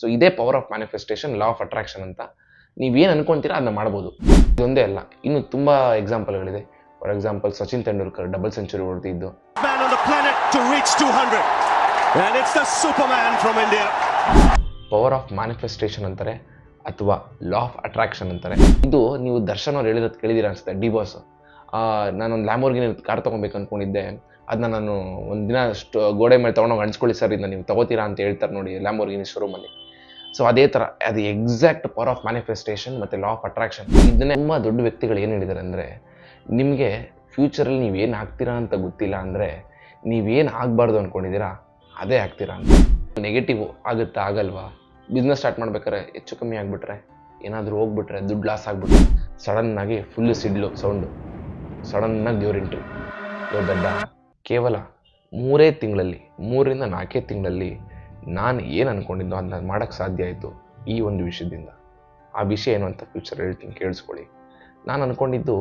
So ಇದೇ power of manifestation law of attraction ಅಂತ. ನೀವೇನು ಅನ್ಕೊಂತೀರಾ ಅದನ್ನ ಮಾಡ್ಬೋದು. ಇದೊಂದೇ ಅಲ್ಲ ಇನ್ನು ತುಂಬ ಎಕ್ಸಾಂಪಲ್ಗಳಿದೆ for example Sachin Tendulkar double century ಹೊಡೆದಿದ್ದು. Man on the planet to reach 200. And it's the Superman from India. Power of manifestation ಅಂತಾರೆ ಅಥವಾ ಲಾ ಆಫ್ ಅಟ್ರಾಕ್ಷನ್ ಅಂತಾರೆ. ಇದು ನೀವು ದರ್ಶನ್ ಅವ್ರು ಹೇಳಿರೋದು ಕೇಳಿದಿರ ಅನ್ಸುತ್ತೆ ಡಿ ಬಾಸ್. ನಾನೊಂದು ಲ್ಯಾಮೋರ್ಗಿನ ಕಾರ್ ತೊಗೊಬೇಕು ಅಂದ್ಕೊಂಡಿದ್ದೆ ಅದನ್ನ ನಾನು ಒಂದು ದಿನ ಅಷ್ಟು ಗೋಡೆ ಮೇಲೆ ತೊಗೊಂಡೋಗಿ ಅನ್ಸ್ಕೊಳ್ಳಿ ಸರ್ ಇದನ್ನ ನೀವು ತಗೋತೀರಾ ಅಂತ ಹೇಳ್ತಾರೆ ನೋಡಿ ಲ್ಯಾಮೋರ್ಗಿನಿ ಶೋರೂಮಲ್ಲಿ ಸೊ ಅದೇ ಥರ, ಅದು ಎಕ್ಸಾಕ್ಟ್ ಪವರ್ ಆಫ್ ಮ್ಯಾನಿಫೆಸ್ಟೇಷನ್ ಮತ್ತು ಲಾ ಆಫ್ ಅಟ್ರಾಕ್ಷನ್ ಇದನ್ನೇ ತುಂಬ ದೊಡ್ಡ ವ್ಯಕ್ತಿಗಳು ಏನು ಹೇಳಿದ್ದಾರೆ ಅಂದರೆ, ನಿಮಗೆ ಫ್ಯೂಚರಲ್ಲಿ ನೀವೇನು ಆಗ್ತೀರಾ ಅಂತ ಗೊತ್ತಿಲ್ಲ ಅಂದರೆ, ನೀವೇನು ಆಗಬಾರ್ದು ಅಂದ್ಕೊಂಡಿದ್ದೀರಾ ಅದೇ ಆಗ್ತೀರಾ ಅಂತ. ನೆಗೆಟಿವ್ ಆಗುತ್ತಾ ಆಗಲ್ವಾ? ಬಿಸ್ನೆಸ್ ಸ್ಟಾರ್ಟ್ ಮಾಡ್ಬೇಕಾದ್ರೆ ಹೆಚ್ಚು ಕಮ್ಮಿ ಆಗಿಬಿಟ್ರೆ, ಏನಾದರೂ ಹೋಗ್ಬಿಟ್ರೆ, ದುಡ್ಡು ಲಾಸ್ ಆಗಿಬಿಟ್ರೆ ಸಡನ್ನಾಗಿ ಫುಲ್ಲು ಸಿಡ್ಲು ಸೌಂಡು ಸಡನ್ನಾಗಿ ದೇವ್ರ ಎಂಟ್ರಿ ದೊಡ್ಡ. ಕೇವಲ ಮೂರೇ ತಿಂಗಳಲ್ಲಿ, ಮೂರರಿಂದ ನಾಲ್ಕೇ ತಿಂಗಳಲ್ಲಿ ನಾನು ಏನು ಅಂದ್ಕೊಂಡಿದ್ದೋ ಅದನ್ನ ಮಾಡೋಕ್ಕೆ ಸಾಧ್ಯ ಆಯಿತು ಈ ಒಂದು ವಿಷಯದಿಂದ. ಆ ವಿಷಯ ಏನು ಅಂತ ಫ್ಯೂಚರ್ ಹೇಳ್ತೀನಿ ಕೇಳಿಸ್ಕೊಳ್ಳಿ. ನಾನು ಅಂದ್ಕೊಂಡಿದ್ದು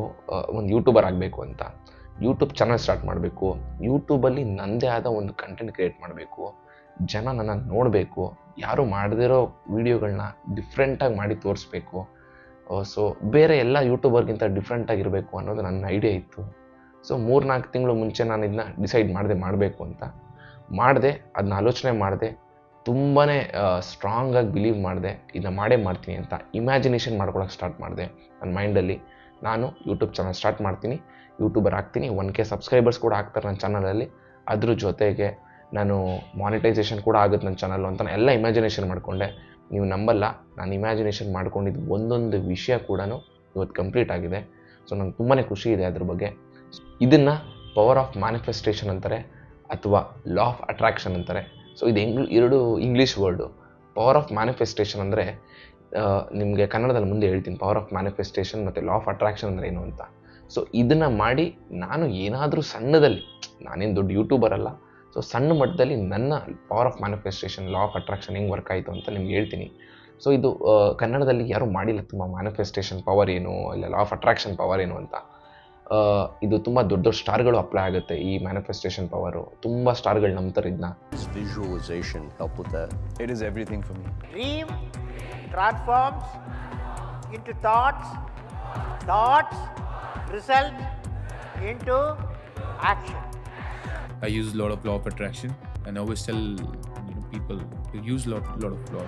ಒಂದು ಯೂಟ್ಯೂಬರ್ ಆಗಬೇಕು ಅಂತ. ಯೂಟ್ಯೂಬ್ ಚಾನಲ್ ಸ್ಟಾರ್ಟ್ ಮಾಡಬೇಕು. ಯೂಟ್ಯೂಬಲ್ಲಿ ನನ್ನದೇ ಆದ ಒಂದು ಕಂಟೆಂಟ್ ಕ್ರಿಯೇಟ್ ಮಾಡಬೇಕು. ಜನ ನನ್ನ ನೋಡಬೇಕು. ಯಾರು ಮಾಡದಿರೋ ವೀಡಿಯೋಗಳನ್ನ ಡಿಫ್ರೆಂಟಾಗಿ ಮಾಡಿ ತೋರಿಸ್ಬೇಕು. ಸೊ ಬೇರೆ ಎಲ್ಲ ಯೂಟ್ಯೂಬರ್ಗಿಂತ ಡಿಫ್ರೆಂಟಾಗಿರಬೇಕು ಅನ್ನೋದು ನನ್ನ ಐಡಿಯಾ ಇತ್ತು. ಸೊ ಮೂರು ನಾಲ್ಕು ತಿಂಗಳು ಮುಂಚೆ ನಾನು ಇದನ್ನ ಡಿಸೈಡ್ ಮಾಡಿದೆ ಮಾಡಬೇಕು ಅಂತ. ಮಾಡಿದೆ ಅದನ್ನ ಆಲೋಚನೆ ಮಾಡಿದೆ ತುಂಬಾ ಸ್ಟ್ರಾಂಗಾಗಿ ಬಿಲೀವ್ ಮಾಡಿದೆ ಇದನ್ನ ಮಾಡೇ ಮಾಡ್ತೀನಿ ಅಂತ ಇಮ್ಯಾಜಿನೇಷನ್ ಮಾಡ್ಕೊಳಕ್ಕೆ ಸ್ಟಾರ್ಟ್ ಮಾಡಿದೆ ನನ್ನ ಮೈಂಡಲ್ಲಿ ನಾನು ಯೂಟ್ಯೂಬ್ ಚಾನಲ್ ಸ್ಟಾರ್ಟ್ ಮಾಡ್ತೀನಿ ಯೂಟ್ಯೂಬರ್ ಆಗ್ತೀನಿ ಒನ್ ಕೆ ಸಬ್ಸ್ಕ್ರೈಬರ್ಸ್ ಕೂಡ ಆಗ್ತಾರೆ ನನ್ನ ಚಾನಲಲ್ಲಿ ಅದ್ರ ಜೊತೆಗೆ ನಾನು ಮಾನಿಟೈಸೇಷನ್ ಕೂಡ ಆಗುತ್ತೆ ನನ್ನ ಚಾನಲ್ಲು ಅಂತ ಎಲ್ಲ ಇಮ್ಯಾಜಿನೇಷನ್ ಮಾಡಿಕೊಂಡೆ. ನೀವು ನಂಬಲ್ಲ, ನಾನು ಇಮ್ಯಾಜಿನೇಷನ್ ಮಾಡ್ಕೊಂಡಿದ್ದು ಒಂದೊಂದು ವಿಷಯ ಕೂಡ ಇವತ್ತು ಕಂಪ್ಲೀಟ್ ಆಗಿದೆ. ಸೊ ನಂಗೆ ತುಂಬಾ ಖುಷಿ ಇದೆ ಅದ್ರ ಬಗ್ಗೆ. ಇದನ್ನು ಪವರ್ ಆಫ್ ಮ್ಯಾನಿಫೆಸ್ಟೇಷನ್ ಅಂತಾರೆ, ಅಥವಾ ಲಾ ಆಫ್ ಅಟ್ರಾಕ್ಷನ್ ಅಂತಾರೆ. ಸೊ ಇದು ಹೆಂಗ್ ಎರಡು English word power of manifestation ಅಂದರೆ ನಿಮಗೆ ಕನ್ನಡದಲ್ಲಿ ಮುಂದೆ ಹೇಳ್ತೀನಿ ಪವರ್ ಆಫ್ ಮ್ಯಾನಿಫೆಸ್ಟೇಷನ್ ಮತ್ತು ಲಾ ಆಫ್ ಅಟ್ರಾಕ್ಷನ್ ಅಂದರೆ ಏನು ಅಂತ. ಸೊ ಇದನ್ನು ಮಾಡಿ ನಾನು ಏನಾದರೂ ಸಣ್ಣದಲ್ಲಿ, ನಾನೇನು ದೊಡ್ಡ ಯೂಟ್ಯೂಬರ್ ಅಲ್ಲ ಸೊ ಸಣ್ಣ ಮಟ್ಟದಲ್ಲಿ ನನ್ನ power of manifestation law of attraction ಹೆಂಗೆ ವರ್ಕ್ ಆಯಿತು ಅಂತ ನಿಮ್ಗೆ ಹೇಳ್ತೀನಿ. ಸೊ ಇದು ಕನ್ನಡದಲ್ಲಿ ಯಾರೂ ಮಾಡಿಲ್ಲ, ತುಂಬ ಮ್ಯಾನಿಫೆಸ್ಟೇಷನ್ ಪವರ್ ಏನು, ಇಲ್ಲ ಲಾ ಆಫ್ ಅಟ್ರಾಕ್ಷನ್ ಪವರ್ ಏನು ಅಂತ. ಇದು ತುಂಬ ದೊಡ್ಡ ದೊಡ್ಡ ಸ್ಟಾರ್ಗಳು ಅಪ್ಲೈ ಆಗುತ್ತೆ ಈ ಮ್ಯಾನಿಫೆಸ್ಟೇಷನ್ ಪವರು ತುಂಬ ಸ್ಟಾರ್ಗಳು ನಂಬ್ತಾರೆ ಇದನ್ನ Does visualization help with that? It is everything for me. dream transforms into thoughts, thoughts result into action. I use a lot of law of attraction, and I always tell you know, people to use lot lot of law.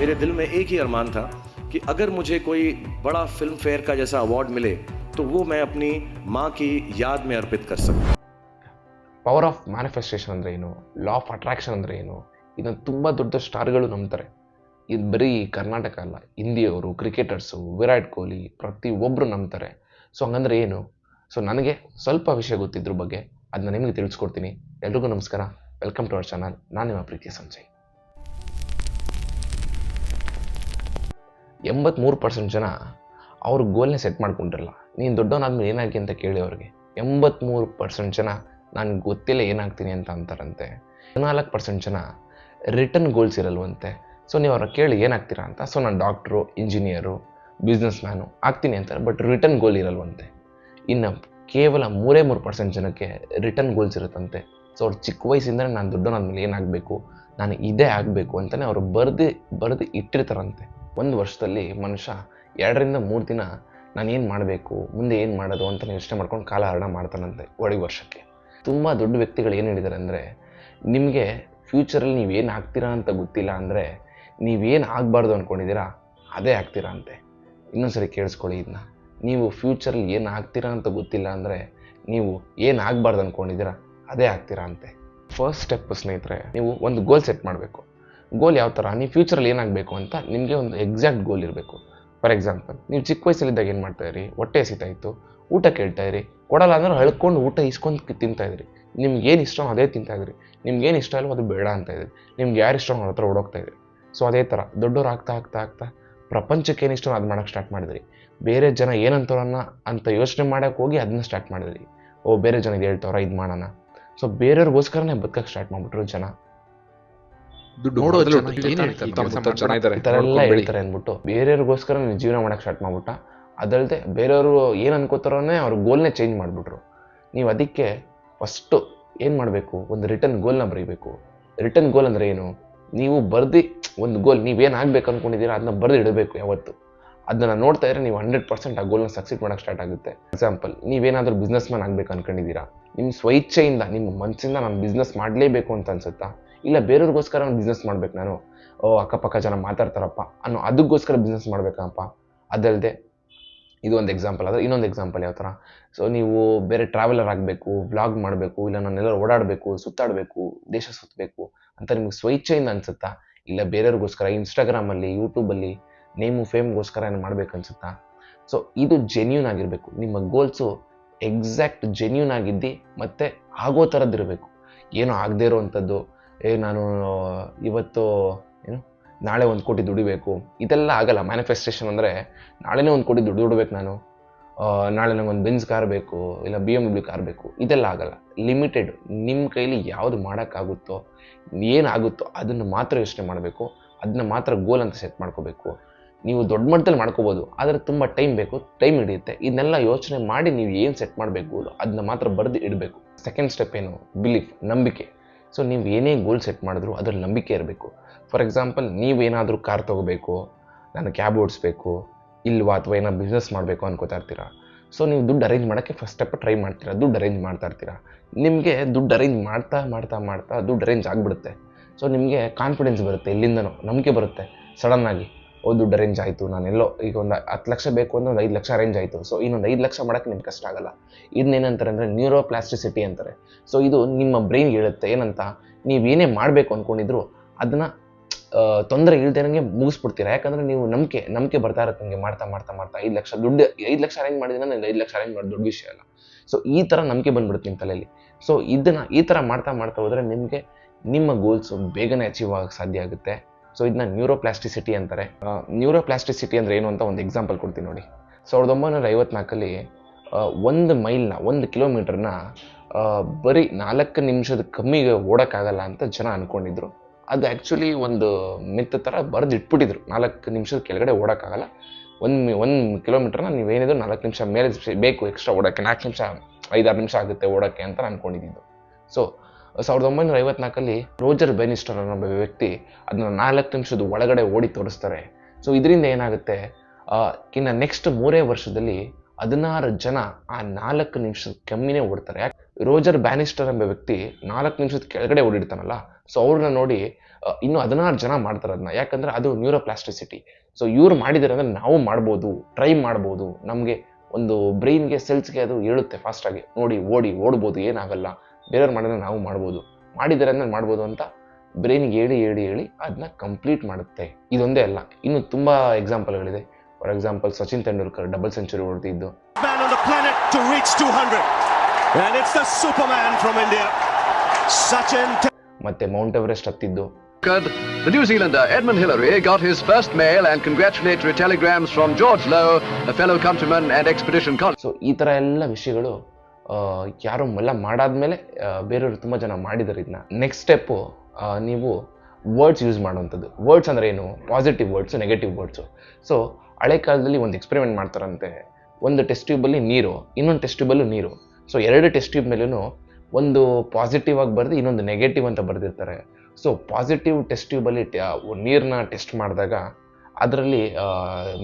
मेरे दिल में एक ही अरमान था कि अगर मुझे कोई बड़ा फिल्म फेयर का जैसा अवार्ड मिले तो वो मैं अपनी माँ की याद में अर्पित कर सकूं ಪವರ್ ಆಫ್ ಮ್ಯಾನಿಫೆಸ್ಟೇಷನ್ ಅಂದರೆ ಏನು ಲಾ ಆಫ್ ಅಟ್ರಾಕ್ಷನ್ ಅಂದರೆ ಏನು ಇದನ್ನು ತುಂಬ ದೊಡ್ಡ ಸ್ಟಾರ್ಗಳು ನಂಬ್ತಾರೆ ಇದು ಬರೀ ಕರ್ನಾಟಕ ಅಲ್ಲ ಇಂಡಿಯವರು ಕ್ರಿಕೆಟರ್ಸು ವಿರಾಟ್ ಕೊಹ್ಲಿ ಪ್ರತಿಯೊಬ್ಬರು ನಂಬ್ತಾರೆ ಸೊ ಹಂಗಂದ್ರೆ ಏನು ಸೊ ನನಗೆ ಸ್ವಲ್ಪ ವಿಷಯ ಗೊತ್ತಿದ್ರ ಬಗ್ಗೆ ಅದನ್ನ ನಿಮಗೆ ತಿಳಿಸ್ಕೊಡ್ತೀನಿ ಎಲ್ರಿಗೂ ನಮಸ್ಕಾರ ವೆಲ್ಕಮ್ ಟು ಅವರ್ ಚಾನಲ್ ನಾನು ನಿಮ್ಮ ಪ್ರೀತಿಯ ಸಂಜಯ್ ಎಂಬತ್ಮೂರು ಪರ್ಸೆಂಟ್ ಜನ ಅವ್ರ ಗೋಲ್ನೇ ಸೆಟ್ ಮಾಡ್ಕೊಂಡಿರಲ್ಲ ನೀನು ದೊಡ್ಡವನಾದ್ಮೇಲೆ ಏನಾಗಿ ಅಂತ ಕೇಳಿ ಅವ್ರಿಗೆ. ಎಂಬತ್ಮೂರು ಪರ್ಸೆಂಟ್ ಜನ ನನಗೆ ಗೊತ್ತಿಲ್ಲ ಏನಾಗ್ತೀನಿ ಅಂತ ಅಂತಾರಂತೆ. ಹದಿನಾಲ್ಕು ಪರ್ಸೆಂಟ್ ಜನ ರಿಟರ್ನ್ ಗೋಲ್ಸ್ ಇರಲ್ವಂತೆ. ಸೊ ನೀವು ಅವ್ರ ಕೇಳಿ ಏನಾಗ್ತೀರಾ ಅಂತ. ಸೊ ನಾನು ಡಾಕ್ಟ್ರು ಇಂಜಿನಿಯರು ಬಿಸ್ನೆಸ್ ಮ್ಯಾನು ಆಗ್ತೀನಿ ಅಂತಾರೆ. ಬಟ್ ರಿಟರ್ನ್ ಗೋಲ್ ಇರಲ್ವಂತೆ. ಇನ್ನು ಕೇವಲ ಮೂರೇ ಮೂರು ಪರ್ಸೆಂಟ್ ಜನಕ್ಕೆ ರಿಟರ್ನ್ ಗೋಲ್ಸ್ ಇರುತ್ತಂತೆ. ಸೊ ಅವ್ರು ಚಿಕ್ಕ ವಯಸ್ಸಿಂದಲೇ ನಾನು ದೊಡ್ಡವನಾದ್ಮೇಲೆ ಏನಾಗಬೇಕು, ನಾನು ಇದೇ ಆಗಬೇಕು ಅಂತಲೇ ಅವರು ಬರೆದು ಬರೆದು ಇಟ್ಟಿರ್ತಾರಂತೆ. ಒಂದು ವರ್ಷದಲ್ಲಿ ಮನುಷ್ಯ ಎರಡರಿಂದ ಮೂರು ದಿನ ನಾನು ಏನು ಮಾಡಬೇಕು, ಮುಂದೆ ಏನು ಮಾಡೋದು ಅಂತ ಯೋಚನೆ ಮಾಡ್ಕೊಂಡು ಕಾಲಹರಣ ಮಾಡ್ತಾನಂತೆ ಒಳಗೆ ವರ್ಷಕ್ಕೆ. ತುಂಬ ದೊಡ್ಡ ವ್ಯಕ್ತಿಗಳು ಏನು ಹೇಳಿದ್ದಾರೆ ಅಂದರೆ, ನಿಮಗೆ ಫ್ಯೂಚರಲ್ಲಿ ನೀವೇನು ಆಗ್ತೀರಾ ಅಂತ ಗೊತ್ತಿಲ್ಲ ಅಂದರೆ ನೀವೇನು ಆಗಬಾರ್ದು ಅಂದ್ಕೊಂಡಿದ್ದೀರಾ ಅದೇ ಆಗ್ತೀರಾ ಅಂತೆ. ಇನ್ನೊಂದ್ಸರಿ ಕೇಳಿಸ್ಕೊಳ್ಳಿ ಇದನ್ನ ನೀವು ಫ್ಯೂಚರಲ್ಲಿ ಏನು ಆಗ್ತೀರಾ ಅಂತ ಗೊತ್ತಿಲ್ಲ ಅಂದರೆ, ನೀವು ಏನು ಆಗಬಾರ್ದು ಅಂದ್ಕೊಂಡಿದ್ದೀರಾ ಅದೇ ಆಗ್ತೀರಾ ಅಂತೆ. ಫಸ್ಟ್ ಸ್ಟೆಪ್ ಸ್ನೇಹಿತರೆ, ನೀವು ಒಂದು ಗೋಲ್ ಸೆಟ್ ಮಾಡಬೇಕು. ಗೋಲ್ ಯಾವ ಥರ ನೀವು ಫ್ಯೂಚರಲ್ಲಿ ಏನಾಗಬೇಕು ಅಂತ ನಿಮಗೆ ಒಂದು ಎಕ್ಸಾಕ್ಟ್ ಗೋಲ್ ಇರಬೇಕು. ಫಾರ್ ಎಕ್ಸಾಂಪಲ್ ನೀವು ಚಿಕ್ಕ ವಯಸ್ಸಲ್ಲಿದ್ದಾಗ ಏನು ಮಾಡ್ತಾಯಿರಿ ಹೊಟ್ಟೆ ಇತ್ತು ಊಟ ಕೇಳ್ತಾ ಇರಿ ಕೊಡಲ್ಲ ಅಂದ್ರೆ ಹಳ್ಕೊಂಡು ಊಟ ಇಸ್ಕೊಂಡು ತಿಂತಾ ಇದ್ರಿ. ನಿಮ್ಗೆ ಏನು ಇಷ್ಟ ಅದೇ ತಿಂತಾ ಇದ್ರಿ. ನಿಮ್ಗೆ ಏನು ಇಷ್ಟ ಇಲ್ಲವೋ ಅದು ಬೇಡ ಅಂತ ಇದ್ರಿ. ನಿಮ್ಗೆ ಯಾರು ಇಷ್ಟ ಅವ್ರ ಹತ್ರ ಓಡೋಗ್ತಾ ಇದ್ರಿ. ಸೊ ಅದೇ ಥರ ದೊಡ್ಡವ್ರು ಆಗ್ತಾ ಆಗ್ತಾ ಆಗ್ತಾ ಪ್ರಪಂಚಕ್ಕೆ ಏನು ಇಷ್ಟನೋ ಅದು ಮಾಡೋಕ್ಕೆ ಸ್ಟಾರ್ಟ್ ಮಾಡಿದ್ರಿ. ಬೇರೆ ಜನ ಏನಂತಾರನ್ನ ಅಂತ ಯೋಚನೆ ಮಾಡೋಕ್ಕೆ ಹೋಗಿ ಅದನ್ನ ಸ್ಟಾರ್ಟ್ ಮಾಡಿದ್ರಿ. ಓ, ಬೇರೆ ಜನ ಇದು ಹೇಳ್ತಾವ್ರ, ಇದು ಮಾಡೋಣ. ಸೊ ಬೇರೆಯವ್ರಿಗೋಸ್ಕರನೇ ಬದುಕಕ್ಕೆ ಸ್ಟಾರ್ಟ್ ಮಾಡ್ಬಿಟ್ರು ಜನ. ನೋಡೋ ಹೇಳ್ತಾರೆ ಅಂದ್ಬಿಟ್ಟು ಬೇರೆಯವ್ರಿಗೋಸ್ಕರ ನೀವು ಜೀವನ ಮಾಡಕ್ಕೆ ಸ್ಟಾರ್ಟ್ ಮಾಡ್ಬಿಟ್ಟ. ಅದಲ್ಲದೆ ಬೇರೆಯವರು ಏನು ಅನ್ಕೋತಾರೋನೇ ಅವ್ರ ಗೋಲ್ನೇ ಚೇಂಜ್ ಮಾಡ್ಬಿಟ್ರು. ನೀವು ಅದಕ್ಕೆ ಫಸ್ಟು ಏನು ಮಾಡಬೇಕು? ಒಂದು ರಿಟರ್ನ್ನ ಬರೀಬೇಕು. ರಿಟರ್ನ್ ಗೋಲ್ ಅಂದ್ರೆ ಏನು? ನೀವು ಬರ್ದಿ ಒಂದು ಗೋಲ್ ನೀವೇನು ಆಗ್ಬೇಕು ಅನ್ಕೊಂಡಿದ್ದೀರಾ ಅದನ್ನ ಬರೆದು ಇಡಬೇಕು ಯಾವತ್ತು. ಅದನ್ನ ನೋಡ್ತಾ ಇದ್ರೆ ನೀವು ಹಂಡ್ರೆಡ್ ಪರ್ಸೆಂಟ್ ಆ ಗೋಲ್ನ ಸಕ್ಸೀಡ್ ಮಾಡೋಕ್ಕೆ ಸ್ಟಾರ್ಟ್ ಆಗುತ್ತೆ. ಎಕ್ಸಾಂಪಲ್ ನೀವೇನಾದರೂ ಬಿಸ್ನೆಸ್ ಮ್ಯಾನ್ ಆಗಬೇಕು ಅನ್ಕೊಂಡಿದ್ದೀರಾ? ನಿಮ್ಮ ಸ್ವಇಚ್ಛೆಯಿಂದ ನಿಮ್ಮ ಮನಸ್ಸಿಂದ ನಾನು ಬಿಸ್ನೆಸ್ ಮಾಡಲೇಬೇಕು ಅಂತ ಅನ್ಸುತ್ತಾ? ಇಲ್ಲ ಬೇರೆಯವ್ರಿಗೋಸ್ಕರ ನಾನು ಬಿಸ್ನೆಸ್ ಮಾಡ್ಬೇಕು ನಾನು. ಓ, ಅಕ್ಕಪಕ್ಕ ಜನ ಮಾತಾಡ್ತಾರಪ್ಪ. ಅನ್ನೋ ಅದಕ್ಕೋಸ್ಕರ ಬಿಸ್ನೆಸ್ ಮಾಡ್ಬೇಕಪ್ಪ. ಅದಲ್ಲದೆ ಇದು ಒಂದು ಎಕ್ಸಾಂಪಲ್ ಆದರೆ ಇನ್ನೊಂದು ಎಕ್ಸಾಂಪಲ್ ಯಾವ ಥರ ಸೊ ನೀವು ಬೇರೆ ಟ್ರಾವೆಲರ್ ಆಗಬೇಕು ವ್ಲಾಗ್ ಮಾಡಬೇಕು, ಇಲ್ಲ ನಾನೆಲ್ಲರೂ ಓಡಾಡಬೇಕು, ಸುತ್ತಾಡಬೇಕು, ದೇಶ ಸುತ್ತಬೇಕು ಅಂತ ನಿಮ್ಗೆ ಸ್ವಇಚ್ಛೆಯಿಂದ ಅನ್ಸುತ್ತಾ? ಇಲ್ಲ ಬೇರೆಯವ್ರಿಗೋಸ್ಕರ ಇನ್ಸ್ಟಾಗ್ರಾಮಲ್ಲಿ ಯೂಟ್ಯೂಬಲ್ಲಿ ನೇಮು ಫೇಮ್ಗೋಸ್ಕರ ಏನು ಮಾಡ್ಬೇಕು ಅನ್ಸುತ್ತಾ? ಸೊ ಇದು ಜೆನ್ಯೂನ್ ಆಗಿರಬೇಕು. ನಿಮ್ಮ ಗೋಲ್ಸು ಎಕ್ಸಾಕ್ಟ್ ಜೆನ್ಯೂನ್ ಆಗಿದ್ದು ಮತ್ತು ಆಗೋ ಥರದ್ದಿರಬೇಕು ಏನೋ ಆಗದೇ ಇರೋವಂಥದ್ದು ಏ, ನಾನು, ಇವತ್ತು, ಏನು, ನಾಳೆ ಒಂದು ಕೋಟಿ ದುಡಿಬೇಕು. ಇದೆಲ್ಲ ಆಗಲ್ಲ. ಮ್ಯಾನಿಫೆಸ್ಟೇಷನ್ ಅಂದರೆ ನಾಳೆನೇ ಒಂದು ಕೋಟಿ ದುಡ್ಡು ದುಡಬೇಕು ನಾನು. ನಾಳೆ ಒಂದು ಬೆನ್ಸ್ ಕಾರ್ ಬೇಕು, ಇಲ್ಲ ಬಿ ಎಂ ಡಬ್ಲ್ಯೂ ಕಾರ್ ಬೇಕು. ಇದೆಲ್ಲ ಆಗಲ್ಲ. ಲಿಮಿಟೆಡ್ ನಿಮ್ಮ ಕೈಲಿ ಯಾವುದು ಮಾಡೋಕ್ಕಾಗುತ್ತೋ, ಏನಾಗುತ್ತೋ ಅದನ್ನು ಮಾತ್ರ ಯೋಚನೆ ಮಾಡಬೇಕು. ಅದನ್ನ ಮಾತ್ರ ಗೋಲ್ ಅಂತ ಸೆಟ್ ಮಾಡ್ಕೋಬೇಕು. ನೀವು ದೊಡ್ಡ ಮಟ್ಟದಲ್ಲಿ ಮಾಡ್ಕೋಬೋದು. ಆದರೆ ತುಂಬ ಟೈಮ್ ಬೇಕು ಟೈಮ್ ಹಿಡಿಯುತ್ತೆ. ಇದನ್ನೆಲ್ಲ ಯೋಚನೆ ಮಾಡಿ ನೀವು ಏನು ಸೆಟ್ ಮಾಡಬೇಕು ಅದನ್ನ ಮಾತ್ರ ಬರೆದು ಇಡಬೇಕು. ಸೆಕೆಂಡ್ ಸ್ಟೆಪ್ ಏನು? ಬಿಲೀಫ್ ನಂಬಿಕೆ. ಸೊ ನೀವು ಏನೇ ಗೋಲ್ ಸೆಟ್ ಮಾಡಿದ್ರು ಅದ್ರಲ್ಲಿ ನಂಬಿಕೆ ಇರಬೇಕು. ಫಾರ್ ಎಕ್ಸಾಂಪಲ್ ನೀವೇನಾದರೂ ಕಾರ್ ತೊಗೋಬೇಕು, ನಾನು ಕ್ಯಾಬ್ ಓಡಿಸ್ಬೇಕು, ಇಲ್ವಾ ಅಥವಾ ಏನೋ ಬಿಸ್ನೆಸ್ ಮಾಡಬೇಕು ಅನ್ಕೋತಾ ಇರ್ತೀರಾ? ಸೊ ನೀವು ದುಡ್ಡು ಅರೇಂಜ್ ಮಾಡೋಕ್ಕೆ ಫಸ್ಟ್ ಸ್ಟೆಪ್ ಟ್ರೈ ಮಾಡ್ತೀರಾ? ದುಡ್ಡು ಅರೇಂಜ್ ಮಾಡ್ತಾ ಇರ್ತೀರಾ? ನಿಮಗೆ ದುಡ್ಡು ಅರೇಂಜ್ ಮಾಡ್ತಾ ಮಾಡ್ತಾ ಮಾಡ್ತಾ ದುಡ್ಡು ಅರೇಂಜ್ ಆಗಿಬಿಡುತ್ತೆ. ಸೊ ನಿಮಗೆ ಕಾನ್ಫಿಡೆನ್ಸ್ ಬರುತ್ತೆ ಎಲ್ಲಿಂದನೋ ನಂಬಿಕೆ ಬರುತ್ತೆ ಸಡನ್ನಾಗಿ ದುಡ್ಡು ಅರೇಂಜ್ ಆಯಿತು. ನಾನೆಲ್ಲೋ ಈಗ ಒಂದು ಹತ್ತು ಲಕ್ಷ ಬೇಕು ಅಂದ್ರೆ ಒಂದು ಐದು ಲಕ್ಷ ಅರೇಂಜ್ ಆಯಿತು. ಸೊ ಇನ್ನೊಂದು ಐದು ಲಕ್ಷ ಮಾಡೋಕ್ಕೆ ನಿಮ್ಗೆ ಕಷ್ಟ ಆಗಲ್ಲ. ಇದನ್ನೇನಂತಾರೆ ಅಂದರೆ ನ್ಯೂರೋ ಪ್ಲಾಸ್ಟಿಸಿಟಿ ಅಂತಾರೆ. ಸೊ ಇದು ನಿಮ್ಮ ಬ್ರೈನ್ ಹೇಳುತ್ತೆ. ಏನಂತ? ನೀವು ಏನೇ ಮಾಡಬೇಕು ಅಂದ್ಕೊಂಡಿದ್ರು ಅದನ್ನು ತೊಂದರೆ ಇಲ್ದೇನಂಗೆ ಮುಗಿಸ್ಬಿಡ್ತೀರಾ? ಯಾಕಂದರೆ ನೀವು ನಂಬಿಕೆ ನಂಬಿಕೆ ಬರ್ತಾ ಇರುತ್ತೆ ನಿಮಗೆ ಮಾಡ್ತಾ ಮಾಡ್ತಾ ಮಾಡ್ತಾ. ಐದು ಲಕ್ಷ ದುಡ್ಡು, ಐದು ಲಕ್ಷ ಅರೇಂಜ್ ಮಾಡಿದ್ರೆ ನಾನು ಐದು ಲಕ್ಷ ಅರೇಂಜ್ ಮಾಡೋದು ದೊಡ್ಡ ವಿಷಯ ಅಲ್ಲ. ಸೊ ಈ ಥರ ನಂಬಿಕೆ ಬಂದ್ಬಿಡುತ್ತೆ ನಿಮ್ಮ ತಲೆಯಲ್ಲಿ. ಸೊ ಇದನ್ನು ಈ ಥರ ಮಾಡ್ತಾ ಮಾಡ್ತಾ ಹೋದರೆ ನಿಮಗೆ, ನಿಮ್ಮ ಗೋಲ್ಸು ಬೇಗನೆ ಅಚೀವ್ ಆಗಕ್ಕೆ ಸಾಧ್ಯ ಆಗುತ್ತೆ. ಸೊ ಇದನ್ನ ನ್ಯೂರೋಪ್ಲಾಸ್ಟಿಸಿಟಿ ಅಂತಾರೆ. ನ್ಯೂರೋಪ್ಲಾಸ್ಟಿಸಿಟಿ ಅಂದರೆ ಏನು ಅಂತ ಒಂದು ಎಕ್ಸಾಂಪಲ್ ಕೊಡ್ತೀನಿ ನೋಡಿ. ಸಾವಿರದ ಒಂಬೈನೂರ ಐವತ್ನಾಲ್ಕಲ್ಲಿ ಒಂದು ಮೈಲ್ನ, ಒಂದು ಕಿಲೋಮೀಟರ್ನ ಬರೀ ನಾಲ್ಕು ನಿಮಿಷದ ಕಮ್ಮಿಗೆ ಓಡೋಕ್ಕಾಗಲ್ಲ ಅಂತ ಜನ ಅಂದ್ಕೊಂಡಿದ್ರು ಅದು ಆ್ಯಕ್ಚುಲಿ ಒಂದು ಮಿತ್ ಥರ ಬರೆದು ಇಟ್ಬಿಟ್ಟಿದ್ರು ನಾಲ್ಕು ನಿಮಿಷದ ಕೆಳಗಡೆ ಓಡೋಕ್ಕಾಗಲ್ಲ. ಒಂದು ಒಂದು ಕಿಲೋಮೀಟರ್ನ ನೀವೇನಿದ್ರು ನಾಲ್ಕು ನಿಮಿಷ ಮೇಲೆ ಬೇಕು ಎಕ್ಸ್ಟ್ರಾ ಓಡೋಕ್ಕೆ, ನಾಲ್ಕು ನಿಮಿಷ, ಐದಾರು ನಿಮಿಷ ಆಗುತ್ತೆ ಓಡೋಕ್ಕೆ ಅಂತ ಅಂದ್ಕೊಂಡಿದ್ದು ಸೊ ಸಾವಿರದ ಒಂಬೈನೂರ ಐವತ್ನಾಲ್ಕಲ್ಲಿ ರೋಜರ್ ಬೆನಿಸ್ಟರ್ ಅನ್ನೋ ವ್ಯಕ್ತಿ ಅದನ್ನ ನಾಲ್ಕು ನಿಮಿಷದ ಒಳಗಡೆ ಓಡಿ ತೋರಿಸ್ತಾರೆ. ಸೊ ಇದರಿಂದ ಏನಾಗುತ್ತೆ? ಇನ್ನು ನೆಕ್ಸ್ಟ್ ಮೂರೇ ವರ್ಷದಲ್ಲಿ ಹದಿನಾರು ಜನ ಆ ನಾಲ್ಕು ನಿಮಿಷದ ಕಮ್ಮಿನೇ ಓಡ್ತಾರೆ. ಯಾಕೆ? ರೋಜರ್ ಬ್ಯಾನಿಸ್ಟರ್ ಎಂಬ ವ್ಯಕ್ತಿ ನಾಲ್ಕು ನಿಮಿಷದ ಕೆಳಗಡೆ ಓಡಿರ್ತಾನಲ್ಲ? ಸೊ ಅವ್ರನ್ನ ನೋಡಿ ಇನ್ನೂ ಹದಿನಾರು ಜನ ಮಾಡ್ತಾರೆ ಅದನ್ನ ಯಾಕಂದ್ರೆ ಅದು ನ್ಯೂರೋಪ್ಲಾಸ್ಟಿಸಿಟಿ ಸೊ ಇವ್ರು ಮಾಡಿದಾರೆ ಅಂದ್ರೆ ನಾವು ಮಾಡ್ಬೋದು ಟ್ರೈ ಮಾಡ್ಬೋದು. ನಮಗೆ ಒಂದು ಬ್ರೈನ್ಗೆ ಸೆಲ್ಸ್ಗೆ ಅದು ಹೇಳುತ್ತೆ ಫಾಸ್ಟಾಗಿ ನೋಡಿ, ಓಡಿ, ಓಡ್ಬೋದು, ಏನಾಗಲ್ಲ. ಬೇರೆಯವ್ರು ಮಾಡಿದ್ರೆ ನಾವು ಮಾಡ್ಬೋದು ಮಾಡಿದ್ದಾರೆ ಅಂದ್ರೆ ಮಾಡ್ಬೋದು ಅಂತ ಬ್ರೈನ್ಗೆ ಹೇಳಿ ಹೇಳಿ ಹೇಳಿ ಅದನ್ನ ಕಂಪ್ಲೀಟ್ ಮಾಡುತ್ತೆ ಇದೊಂದೇ ಅಲ್ಲ ಇನ್ನು ತುಂಬ ಎಕ್ಸಾಂಪಲ್ಗಳಿದೆ for example Sachin Tendulkar double century ಹೊಡೆದಿದ್ದು Man on the planet to reach 200. And it's the Superman from India. Sachin ಮತ್ತೆ ಮೌಂಟ್ ಎವರೆಸ್ಟ್ ಹತ್ತಿದ್ದು The New Zealander Edmund Hillary got his first mail and congratulatory telegrams from George Lowe, a fellow countryman and expedition colleague. So, ಈ ತರ ಎಲ್ಲ ವಿಷಯಗಳು ಯಾರು ಎಲ್ಲ ಮಾಡಾದ್ಮೇಲೆ ಬೇರೆಯವರು ತುಂಬ ಜನ ಮಾಡಿದ್ದಾರೆ ಇದನ್ನ ನೆಕ್ಸ್ಟ್ ಸ್ಟೆಪ್ಪು ನೀವು ವರ್ಡ್ಸ್ ಯೂಸ್ ಮಾಡುವಂಥದ್ದು. ವರ್ಡ್ಸ್ ಅಂದರೆ ಏನು? Positive words negative words so ಹಳೆ ಕಾಲದಲ್ಲಿ ಒಂದು ಎಕ್ಸ್ಪೆರಿಮೆಂಟ್ ಮಾಡ್ತಾರಂತೆ. ಒಂದು ಟೆಸ್ಟ್ ಟ್ಯೂಬಲ್ಲಿ ನೀರು, ಇನ್ನೊಂದು ಟೆಸ್ಟ್ ಟ್ಯೂಬಲ್ಲೂ ನೀರು. ಸೊ ಎರಡು ಟೆಸ್ಟ್ ಟ್ಯೂಬ್ ಮೇಲೂ ಒಂದು ಪಾಸಿಟಿವ್ ಆಗಿ ಬರೆದು ಇನ್ನೊಂದು ನೆಗೆಟಿವ್ ಅಂತ ಬರೆದಿರ್ತಾರೆ. ಸೊ ಪಾಸಿಟಿವ್ ಟೆಸ್ಟ್ ಟ್ಯೂಬಲ್ಲಿ ನೀರನ್ನ ಟೆಸ್ಟ್ ಮಾಡಿದಾಗ, ಅದರಲ್ಲಿ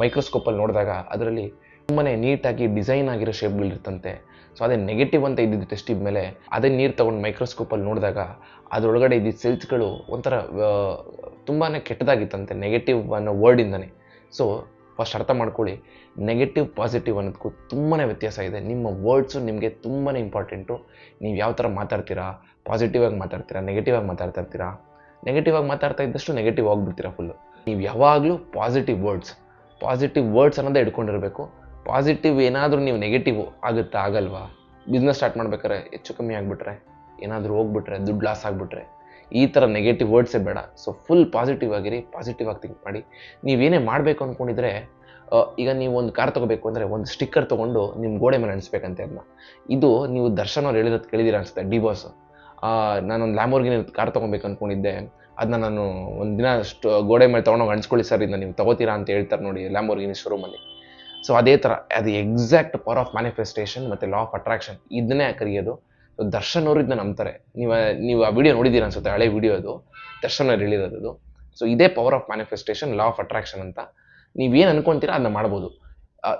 ಮೈಕ್ರೋಸ್ಕೋಪಲ್ಲಿ ನೋಡಿದಾಗ, ಅದರಲ್ಲಿ ತುಂಬಾ ನೀಟಾಗಿ ಡಿಸೈನ್ ಆಗಿರೋ ಶೇಪ್ಗಳಿರ್ತಂತೆ ಸೊ ಅದೇ ನೆಗೆಟಿವ್ ಅಂತ ಇದ್ದಿದ್ದು ಟೆಸ್ಟ್ ಮೇಲೆ, ಅದೇ ನೀರು ತೊಗೊಂಡು ಮೈಕ್ರೋಸ್ಕೋಪಲ್ಲಿ ನೋಡಿದಾಗ ಅದರೊಳಗಡೆ ಇದ್ದಿದ್ದ ಸೆಲ್ಸ್ಗಳು ಒಂಥರ ತುಂಬಾ ಕೆಟ್ಟದಾಗಿತ್ತಂತೆ ನೆಗೆಟಿವ್ ಅನ್ನೋ ವರ್ಡಿಂದನೇ ಸೊ ಫಸ್ಟ್ ಅರ್ಥ ಮಾಡ್ಕೊಳ್ಳಿ ನೆಗೆಟಿವ್ ಪಾಸಿಟಿವ್ ಅನ್ನೋದಕ್ಕೂ ತುಂಬಾ ವ್ಯತ್ಯಾಸ ಇದೆ. ನಿಮ್ಮ ವರ್ಡ್ಸು ನಿಮಗೆ ತುಂಬಾ ಇಂಪಾರ್ಟೆಂಟು ನೀವು ಯಾವ ಥರ ಮಾತಾಡ್ತೀರಾ ಪಾಸಿಟಿವ್ ಆಗಿ ಮಾತಾಡ್ತೀರಾ ನೆಗೆಟಿವ್ ಆಗಿ ಮಾತಾಡ್ತಾ ಇರ್ತೀರಾ ನೆಗೆಟಿವ್ ಆಗಿ ಮಾತಾಡ್ತಾ ಇದ್ದಷ್ಟು ನೆಗೆಟಿವ್ ಆಗಿಬಿಡ್ತೀರಾ ಫುಲ್ಲು ನೀವು ಯಾವಾಗಲೂ ಪಾಸಿಟಿವ್ ವರ್ಡ್ಸ್ ಪಾಸಿಟಿವ್ ವರ್ಡ್ಸ್ ಅನ್ನೋದೇ ಇಟ್ಕೊಂಡಿರಬೇಕು ಪಾಸಿಟಿವ್ ಏನಾದರೂ ನೀವು ನೆಗೆಟಿವ್ ಆಗುತ್ತಾ, ಆಗಲ್ವಾ? ಬಿಸ್ನೆಸ್ ಸ್ಟಾರ್ಟ್ ಮಾಡ್ಬೇಕಾದ್ರೆ ಹೆಚ್ಚು ಕಮ್ಮಿ ಆಗಿಬಿಟ್ರೆ, ಏನಾದರೂ ಹೋಗ್ಬಿಟ್ರೆ, ದುಡ್ಡು ಲಾಸ್ ಆಗಿಬಿಟ್ರೆ, ಈ ಥರ ನೆಗೆಟಿವ್ ವರ್ಡ್ಸೇ ಬೇಡ. ಸೊ ಫುಲ್ ಪಾಸಿಟಿವ್ ಆಗಿರಿ ಪಾಸಿಟಿವ್ ಆಗಿ ಥಿಂಕ್ ಮಾಡಿ. ನೀವೇನೇ ಮಾಡಬೇಕು ಅಂದ್ಕೊಂಡಿದ್ರೆ ಈಗ ನೀವು ಒಂದು ಕಾರ್ ತೊಗೋಬೇಕು ಅಂದರೆ ಒಂದು ಸ್ಟಿಕ್ಕರ್ ತೊಗೊಂಡು ನಿಮ್ಮ ಗೋಡೆ ಮೇಲೆ ಅನಿಸ್ಬೇಕಂತೆ ಅದನ್ನ ಇದು ನೀವು ದರ್ಶನ್ ಅವ್ರು ಹೇಳಿರೋದು ಕೇಳಿದಿರ ಅನಿಸುತ್ತೆ ಡಿ ಬಾಸ್ ನಾನೊಂದು ಲ್ಯಾಮೋರ್ಗಿನ ಕಾರ್ ತೊಗೊಬೇಕು ಅಂದ್ಕೊಂಡಿದ್ದೆ ಅದನ್ನ ನಾನು ಒಂದು ದಿನ ಅಷ್ಟು ಗೋಡೆ ಮೇಲೆ ತೊಗೊಂಡೋಗಿ ಅಣಿಸ್ಕೊಳ್ಳಿ ಸರ್ ಇದನ್ನ ನೀವು ತೊಗೋತೀರಾ ಅಂತ ಹೇಳ್ತಾರೆ ನೋಡಿ ಲ್ಯಾಮೋರ್ಗಿನಿ ಶೋರೂಮಲ್ಲಿ ಸೊ ಅದೇ ಥರ, ಅದು ಎಕ್ಸಾಕ್ಟ್ ಪವರ್ ಆಫ್ ಮ್ಯಾನಿಫೆಸ್ಟೇಷನ್ ಮತ್ತು ಲಾ ಆಫ್ ಅಟ್ರಾಕ್ಷನ್ ಇದನ್ನೇ ಕರೆಯೋದು. ಸೊ ದರ್ಶನ್ ಅವರು ಇದನ್ನ ನಂಬ್ತಾರೆ. ನೀವು ನೀವು ಆ ವಿಡಿಯೋ ನೋಡಿದ್ದೀರ ಅನ್ಸುತ್ತೆ, ಹಳೆ ವಿಡಿಯೋ ಅದು. ದರ್ಶನ್ ಅವ್ರು ಹೇಳಿರೋದು ಸೊ ಇದೇ power of manifestation law of attraction ಅಂತ. ನೀವೇನು ಅನ್ಕೊಂತೀರಾ ಅದನ್ನ ಮಾಡ್ಬೋದು.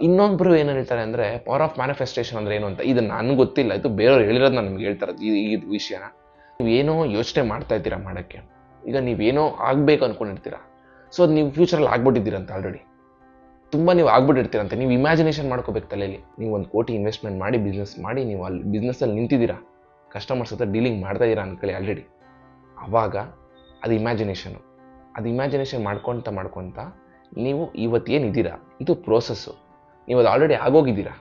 ಇನ್ನೊಬ್ಬರು ಏನು ಹೇಳ್ತಾರೆ ಅಂದರೆ ಪವರ್ ಆಫ್ ಮ್ಯಾನಿಫೆಸ್ಟೇಷನ್ ಅಂದ್ರೆ ಏನು ಅಂತ. ಇದು ನನಗೆ ಗೊತ್ತಿಲ್ಲ. ಇದು ಬೇರೆಯವ್ರು ಹೇಳಿರೋದು ನಿಮ್ಗೆ ಹೇಳ್ತಾರೆ ಈ ಈ ವಿಷಯನ. ನೀವೇನೋ ಯೋಚನೆ ಮಾಡ್ತಾ ಇದ್ದೀರಾ ಮಾಡೋಕ್ಕೆ. ಈಗ ನೀವೇನೋ ಆಗಬೇಕು ಅನ್ಕೊಂಡಿರ್ತೀರಾ. ಸೊ ಅದು ನೀವು ಫ್ಯೂಚರಲ್ಲಿ ಆಗ್ಬಿಟ್ಟಿದ್ದೀರಂತ ಆಲ್ರೆಡಿ ತುಂಬ ನೀವು ಆಗ್ಬಿಟ್ಟಿರ್ತೀರಂತೆ. ನೀವು ಇಮ್ಯಾಜಿನೇಷನ್ ಮಾಡ್ಕೋಬೇಕು ತಲೆಯಲ್ಲಿ ನೀವು ಒಂದು ಕೋಟಿ ಇನ್ವೆಸ್ಟ್ಮೆಂಟ್ ಮಾಡಿ ಬಿಸ್ನೆಸ್ ಮಾಡಿ ನೀವು ಅಲ್ಲಿ ಬಿಸ್ನೆಸ್ಸಲ್ಲಿ ನಿಂತಿದ್ದೀರಾ. ಕಸ್ಟಮರ್ಸ್ ಹತ್ರ ಡೀಲಿಂಗ್ ಮಾಡ್ತಾ ಇದ್ದೀರಾ ಅಂದ್ಕೊಳ್ಳಿ ಆಲ್ರೆಡಿ ಆವಾಗ ಅದು ಇಮ್ಯಾಜಿನೇಷನು ಅದು ಇಮ್ಯಾಜಿನೇಷನ್ ಮಾಡ್ಕೊತ ಮಾಡ್ಕೊತ ನೀವು ಇವತ್ತು ಏನಿದ್ದೀರಾ ಇದು ಪ್ರೋಸೆಸ್ಸು ನೀವು ಅದು ಆಲ್ರೆಡಿ ಆಗೋಗಿದ್ದೀರಾ?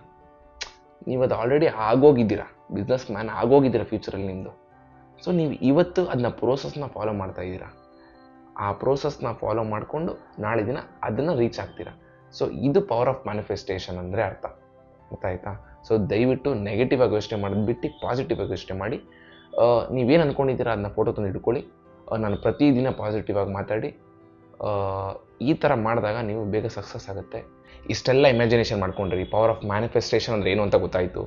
ನೀವು ಅದು ಆಲ್ರೆಡಿ ಆಗೋಗಿದ್ದೀರಾ? ಬಿಸ್ನೆಸ್ ಮ್ಯಾನ್ ಆಗೋಗಿದ್ದೀರಾ ಫ್ಯೂಚರಲ್ಲಿ ನಿಮ್ಮದು ಸೊ ನೀವು ಇವತ್ತು ಅದನ್ನ ಪ್ರೋಸೆಸ್ನ ಫಾಲೋ ಮಾಡ್ತಾ ಇದ್ದೀರಾ. ಆ ಪ್ರೋಸೆಸ್ನ ಫಾಲೋ ಮಾಡಿಕೊಂಡು ನಾಳೆ ದಿನ ಅದನ್ನು ರೀಚ್ ಆಗ್ತೀರಾ? ಸೊ ಇದು ಪವರ್ ಆಫ್ ಮ್ಯಾನಿಫೆಸ್ಟೇಷನ್ ಅಂದರೆ ಅರ್ಥ. ಗೊತ್ತಾಯ್ತಾ? ಸೊ ದಯವಿಟ್ಟು ನೆಗೆಟಿವ್ ಆಗಿ ಯೋಚನೆ ಮಾಡೋದು, ಬಿಟ್ಟು ಪಾಸಿಟಿವ್ ಆಗಿ ಯೋಚನೆ ಮಾಡಿ. ನೀವೇನು ಅಂದ್ಕೊಂಡಿದ್ದೀರಾ ಅದನ್ನ ಫೋಟೋ ತಂದು ಇಟ್ಕೊಳ್ಳಿ. ನಾನು ಪ್ರತಿದಿನ ಪಾಸಿಟಿವ್ ಆಗಿ ಮಾತಾಡಿ. ಈ ಥರ ಮಾಡಿದಾಗ ನೀವು ಬೇಗ ಸಕ್ಸಸ್ ಆಗುತ್ತೆ. ಇಷ್ಟೆಲ್ಲ ಇಮ್ಯಾಜಿನೇಷನ್ ಮಾಡ್ಕೊಂಡ್ರಿ. ಪವರ್ ಆಫ್ ಮ್ಯಾನಿಫೆಸ್ಟೇಷನ್ ಅಂದರೆ ಏನು ಅಂತ ಗೊತ್ತಾಯಿತು.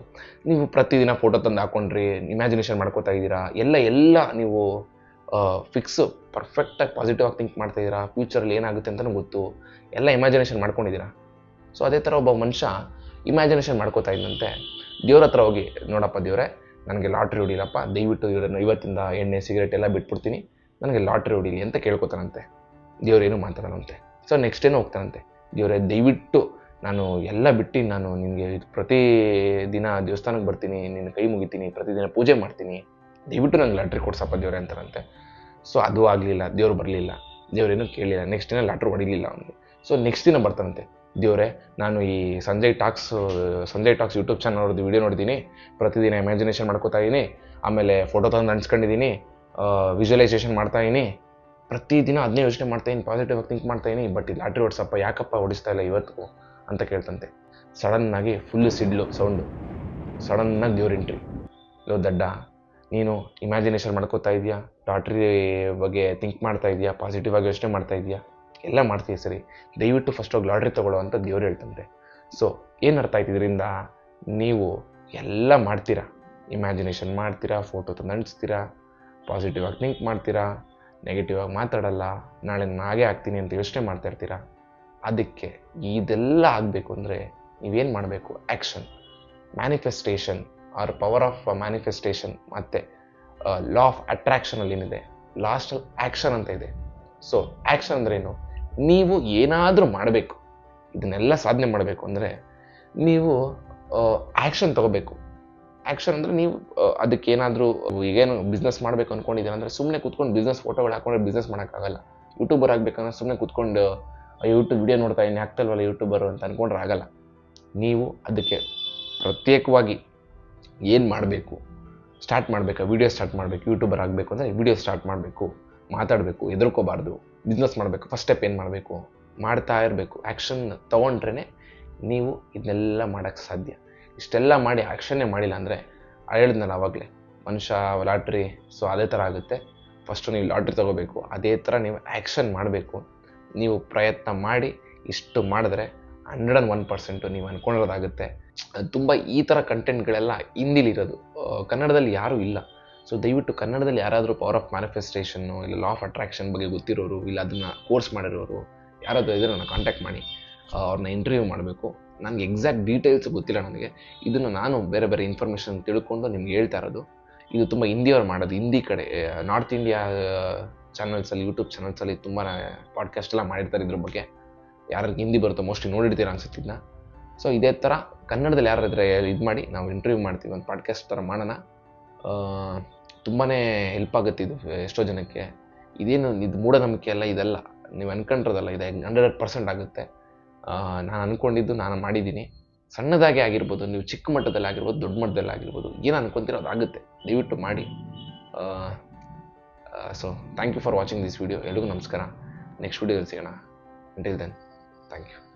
ನೀವು ಪ್ರತಿದಿನ ಫೋಟೋ ತಂದು ಹಾಕೊಂಡ್ರಿ ಇಮ್ಯಾಜಿನೇಷನ್ ಮಾಡ್ಕೊತಾ ಇದ್ದೀರಾ? ಎಲ್ಲ ಎಲ್ಲ ನೀವು ಫಿಕ್ಸು ಪರ್ಫೆಕ್ಟಾಗಿ ಪಾಸಿಟಿವ್ ಆಗಿ ಥಿಂಕ್ ಮಾಡ್ತಾ ಇದ್ದೀರಾ ಫ್ಯೂಚರಲ್ಲಿ ಏನಾಗುತ್ತೆ ಅಂತಲೂ ಗೊತ್ತು. ಎಲ್ಲ ಇಮ್ಯಾಜಿನೇಷನ್ ಮಾಡ್ಕೊಂಡಿದ್ದೀರಾ ಸೊ ಅದೇ ಥರ ಒಬ್ಬ ಮನುಷ್ಯ ಇಮ್ಯಾಜಿನೇಷನ್ ಮಾಡ್ಕೋತಾ ಇದ್ದಂತೆ ದೇವ್ರ ಹತ್ರ ಹೋಗಿ, ನೋಡಪ್ಪ ದೇವ್ರೆ, ನನಗೆ ಲಾಟ್ರಿ ಹೊಡಿಲಪ್ಪ, ದಯವಿಟ್ಟು ಇವರನ್ನು ಇವತ್ತಿಂದ ಎಣ್ಣೆ ಸಿಗರೇಟ್ ಎಲ್ಲ ಬಿಟ್ಬಿಡ್ತೀನಿ. ನನಗೆ ಲಾಟ್ರಿ ಹೊಡಿಲಿ ಅಂತ ಕೇಳ್ಕೊತಾನಂತೆ. ದೇವರೇನು ಮಾತಾಡೋಣಂತೆ ಸೊ ನೆಕ್ಸ್ಟ್ ಏನೋ ಹೋಗ್ತಾನಂತೆ. ದೇವರೇ, ದಯವಿಟ್ಟು ನಾನು ಎಲ್ಲ ಬಿಟ್ಟು ನಾನು ನಿನಗೆ ಪ್ರತಿ ದಿನ ದೇವಸ್ಥಾನಕ್ಕೆ ಬರ್ತೀನಿ, ನಿನ್ನ ಕೈ ಮುಗಿತೀನಿ, ಪ್ರತಿದಿನ ಪೂಜೆ ಮಾಡ್ತೀನಿ. ದಯವಿಟ್ಟು ನಂಗೆ ಲಾಟ್ರಿ ಕೊಡ್ಸಪ್ಪ ದೇವ್ರೆ ಅಂತಾರಂತೆ. ಸೊ ಅದು ಆಗಲಿಲ್ಲ, ದೇವ್ರು ಬರಲಿಲ್ಲ. ದೇವ್ರೇನು ಕೇಳಿಲ್ಲ. ನೆಕ್ಸ್ಟ್ ದಿನ ಲಾಟ್ರಿ ಹೊಡಿಲಿಲ್ಲ ಅವನಿಗೆ. ಸೊ ನೆಕ್ಸ್ಟ್ ದಿನ ಬರ್ತಾನಂತೆ. ದೇವ್ರೆ, ನಾನು ಈ Sanjay talks Sanjay talks YouTube channel ಅವ್ರದ್ದು ವಿಡಿಯೋ ನೋಡಿದ್ದೀನಿ ಪ್ರತಿದಿನ ಇಮ್ಯಾಜಿನೇಷನ್ ಮಾಡ್ಕೋತಾ ಇದ್ದೀನಿ ಆಮೇಲೆ ಫೋಟೋ ತಂದು ಅಂಟ್ಸ್ಕೊಂಡಿದ್ದೀನಿ ವಿಜುವಲೈಸೇಷನ್ ಇದ್ದೀನಿ ಪ್ರತಿದಿನ ಅದನ್ನೇ ಯೋಚನೆ ಮಾಡ್ತಾ ಇದೀನಿ ಪಾಸಿಟಿವ್ ಆಗಿ ಥಿಂಕ್ ಮಾಡ್ತಾ ಇದ್ದೀನಿ ಬಟ್ ಈ ಲಾಟ್ರಿ ಹೊಡ್ಸಪ್ಪ ಯಾಕಪ್ಪ ಹೊಡಿಸ್ತಾ ಇಲ್ಲ ಇವತ್ತು ಅಂತ ಕೇಳ್ತಂತೆ ಸಡನ್ನಾಗಿ ಫುಲ್ ಸಿಡ್ಲು ಸೌಂಡು ಸಡನ್ನಾಗಿ ದೇವ್ರ ಎಂಟ್ರಿ ಲೋ ದಡ್ಡ. ನೀನು ಇಮ್ಯಾಜಿನೇಷನ್ ಮಾಡ್ಕೋತಾ ಇದೆಯಾ? ಲಾಟ್ರಿ ಬಗ್ಗೆ ಥಿಂಕ್ ಮಾಡ್ತಾ ಇದೆಯಾ? ಪಾಸಿಟಿವ್ ಆಗಿ ಯೋಚನೆ ಮಾಡ್ತಾ ಇದೆಯಾ? ಎಲ್ಲ ಮಾಡ್ತೀವಿ ಸರಿ. ದಯವಿಟ್ಟು ಫಸ್ಟ್ ಹೋಗಿ ಲಾಟ್ರಿ ತೊಗೊಳ್ಳೋ ಅಂತ ದೇವ್ರು ಹೇಳ್ತಂತೆ. ಸೊ ಏನು ಅರ್ಥ ಆಯ್ತು ಇದರಿಂದ? ನೀವು ಎಲ್ಲ ಮಾಡ್ತೀರಾ. ಇಮ್ಯಾಜಿನೇಷನ್ ಮಾಡ್ತೀರಾ ಫೋಟೋ ತಂದು ಅಂಟಿಸ್ತೀರಾ ಪಾಸಿಟಿವ್ ಆಗಿ ಥಿಂಕ್ ಮಾಡ್ತೀರಾ ನೆಗೆಟಿವ್ ಆಗಿ ಮಾತಾಡಲ್ಲ, ನಾಳೆ ನಾಗೆ ಆಗ್ತೀನಿ ಅಂತ ಯೋಚನೆ ಮಾಡ್ತಾ ಇರ್ತೀರಾ? ಅದಕ್ಕೆ ಇದೆಲ್ಲ ಆಗಬೇಕು ಅಂದರೆ ನೀವೇನು ಮಾಡಬೇಕು? Action manifestation or power of manifestation ಮತ್ತು ಲಾ ಆಫ್ ಅಟ್ರಾಕ್ಷನಲ್ಲಿ ಏನಿದೆ? ಲಾಸ್ಟಲ್ಲಿ ಆ್ಯಕ್ಷನ್ ಅಂತ ಇದೆ. ಸೊ ಆ್ಯಕ್ಷನ್ ಅಂದ್ರೇನು ನೀವು ಏನಾದರೂ ಮಾಡಬೇಕು. ಇದನ್ನೆಲ್ಲ ಸಾಧನೆ ಮಾಡಬೇಕು ಅಂದರೆ, ನೀವು ಆ್ಯಕ್ಷನ್ ತಗೋಬೇಕು. ಆ್ಯಕ್ಷನ್ ಅಂದರೆ ನೀವು ಅದಕ್ಕೆ ಏನಾದರೂ ಈಗೇನು ಬಿಸ್ನೆಸ್ ಮಾಡಬೇಕು ಅಂದ್ಕೊಂಡಿದ್ದೀರ ಅಂದರೆ ಸುಮ್ಮನೆ ಕೂತ್ಕೊಂಡು ಬಿಸ್ನೆಸ್ ಫೋಟೋಗಳು ಹಾಕೊಂಡ್ರೆ ಬಿಸ್ನೆಸ್ ಮಾಡೋಕ್ಕಾಗಲ್ಲ ಯೂಟ್ಯೂಬರ್ ಆಗಬೇಕಂದ್ರೆ ಸುಮ್ಮನೆ ಕೂತ್ಕೊಂಡು ಯೂಟ್ಯೂಬ್ ವಿಡಿಯೋ ನೋಡ್ತಾ ಇದ್ದೀನಿ ಆಗ್ತಲ್ವಲ್ಲ ಯೂಟ್ಯೂಬರು ಅಂತ ಅಂದ್ಕೊಂಡ್ರೆ ಆಗಲ್ಲ. ನೀವು ಅದಕ್ಕೆ ಪ್ರತ್ಯೇಕವಾಗಿ ಏನು ಮಾಡಬೇಕು? ಸ್ಟಾರ್ಟ್ ಮಾಡಬೇಕಾ? ವೀಡಿಯೋ ಸ್ಟಾರ್ಟ್ ಮಾಡಬೇಕು ಯೂಟ್ಯೂಬರ್ ಆಗಬೇಕು ಅಂದರೆ ವೀಡಿಯೋ ಸ್ಟಾರ್ಟ್ ಮಾಡಬೇಕು, ಮಾತಾಡಬೇಕು ಎದುರ್ಕೋಬಾರ್ದು ಬಿಸ್ನೆಸ್ ಮಾಡಬೇಕು ಫಸ್ಟ್ ಸ್ಟೆಪ್ ಏನು ಮಾಡಬೇಕು? ಮಾಡ್ತಾ ಇರಬೇಕು. ಆ್ಯಕ್ಷನ್ ತೊಗೊಂಡ್ರೇ ನೀವು ಇದನ್ನೆಲ್ಲ ಮಾಡೋಕ್ಕೆ ಸಾಧ್ಯ. ಇಷ್ಟೆಲ್ಲ ಮಾಡಿ ಆ್ಯಕ್ಷನ್ನೇ ಮಾಡಿಲ್ಲ ಅಂದರೆ ಹೇಳಿದ್ನಲ್ಲ ಆವಾಗಲೇ ಮನುಷ್ಯ, ಲಾಟ್ರಿ ಸೊ ಅದೇ ಥರ ಆಗುತ್ತೆ. ಫಸ್ಟು ನೀವು ಲಾಟ್ರಿ ತೊಗೋಬೇಕು, ಅದೇ ಥರ ನೀವು ಆ್ಯಕ್ಷನ್ ಮಾಡಬೇಕು. ನೀವು ಪ್ರಯತ್ನ ಮಾಡಿ ಇಷ್ಟು ಮಾಡಿದ್ರೆ ಹಂಡ್ರೆಡ್ ಆ್ಯಂಡ್ ಒನ್ ಪರ್ಸೆಂಟು ನೀವು ಅಂದ್ಕೊಂಡಿರೋದಾಗುತ್ತೆ ತುಂಬ ಈ ಥರ ಕಂಟೆಂಟ್ಗಳೆಲ್ಲ ಹಿಂದಿಲಿರೋದು. ಕನ್ನಡದಲ್ಲಿ ಯಾರೂ ಇಲ್ಲ. ಸೊ ದಯವಿಟ್ಟು ಕನ್ನಡದಲ್ಲಿ ಯಾರಾದರೂ ಪವರ್ ಆಫ್ ಮ್ಯಾನಿಫೆಸ್ಟೇಷನ್ನು ಇಲ್ಲ ಲಾ ಆಫ್ ಅಟ್ರಾಕ್ಷನ್ ಬಗ್ಗೆ ಗೊತ್ತಿರೋರು ಇಲ್ಲ ಅದನ್ನು ಕೋರ್ಸ್ ಮಾಡಿರೋರು ಯಾರಾದರೂ ಇದ್ದರೆ ನನ್ನ ಕಾಂಟ್ಯಾಕ್ಟ್ ಮಾಡಿ. ಅವ್ರನ್ನ ಇಂಟರ್ವ್ಯೂ ಮಾಡಬೇಕು. ನನಗೆ ಎಕ್ಸಾಕ್ಟ್ ಡೀಟೇಲ್ಸ್ ಗೊತ್ತಿಲ್ಲ ನನಗೆ. ಇದನ್ನು ನಾನು ಬೇರೆ ಬೇರೆ ಇನ್ಫಾರ್ಮೇಷನ್ ತಿಳ್ಕೊಂಡು ನಿಮ್ಗೆ ಹೇಳ್ತಾ ಇರೋದು. ಇದು ತುಂಬ ಹಿಂದಿಯವ್ರು ಮಾಡೋದು. ಹಿಂದಿ ಕಡೆ ನಾರ್ತ್ ಇಂಡಿಯಾ ಚಾನಲ್ಸಲ್ಲಿ ಯೂಟ್ಯೂಬ್ ಚಾನಲ್ಸಲ್ಲಿ ತುಂಬ ಪಾಡ್ಕಾಸ್ಟ್ ಎಲ್ಲ ಮಾಡಿರ್ತಾರೆ ಇದ್ರ ಬಗ್ಗೆ. ಯಾರಿಗೆ ಹಿಂದಿ ಬರುತ್ತೋ ಮೋಸ್ಟ್ಲಿ ನೋಡಿರ್ತೀರ ಅನ್ಸುತ್ತಿದ್ನ ಸೊ ಇದೇ ಥರ ಕನ್ನಡದಲ್ಲಿ ಯಾರಾದ್ರೆ ಇದು ಮಾಡಿ, ನಾವು ಇಂಟರ್ವ್ಯೂ ಮಾಡ್ತೀವಿ. ಒಂದು ಪಾಡ್ಕಾಸ್ಟ್ ಥರ ಮಾಡೋಣ. ತುಂಬಾ ಹೆಲ್ಪ್ ಆಗುತ್ತೆ ಇದು ಎಷ್ಟೋ ಜನಕ್ಕೆ. ಇದೇನು, ಇದು ಮೂಢನಂಬಿಕೆ ಅಲ್ಲ, ಇದೆಲ್ಲ. ನೀವು ಅನ್ಕೊಂಡಿರೋದಲ್ಲ, ಇದೆ ಹಂಡ್ರೆಡ್ ಪರ್ಸೆಂಟ್ ಆಗುತ್ತೆ. ನಾನು ಅಂದ್ಕೊಂಡಿದ್ದು ನಾನು ಮಾಡಿದ್ದೀನಿ. ಸಣ್ಣದಾಗೆ ಆಗಿರ್ಬೋದು, ನೀವು ಚಿಕ್ಕ ಮಟ್ಟದಲ್ಲಿ ಆಗಿರ್ಬೋದು, ದೊಡ್ಡ ಮಟ್ಟದಲ್ಲಿ ಆಗಿರ್ಬೋದು, ಏನು ಅನ್ಕೊಂತೀರೋ ಅದು ಆಗುತ್ತೆ. ದಯವಿಟ್ಟು ಮಾಡಿ. So thank you for watching this video ಎಲ್ರಿಗೂ ನಮಸ್ಕಾರ. ನೆಕ್ಸ್ಟ್ ವಿಡಿಯೋದಲ್ಲಿ ಸಿಗೋಣ. Until then thank you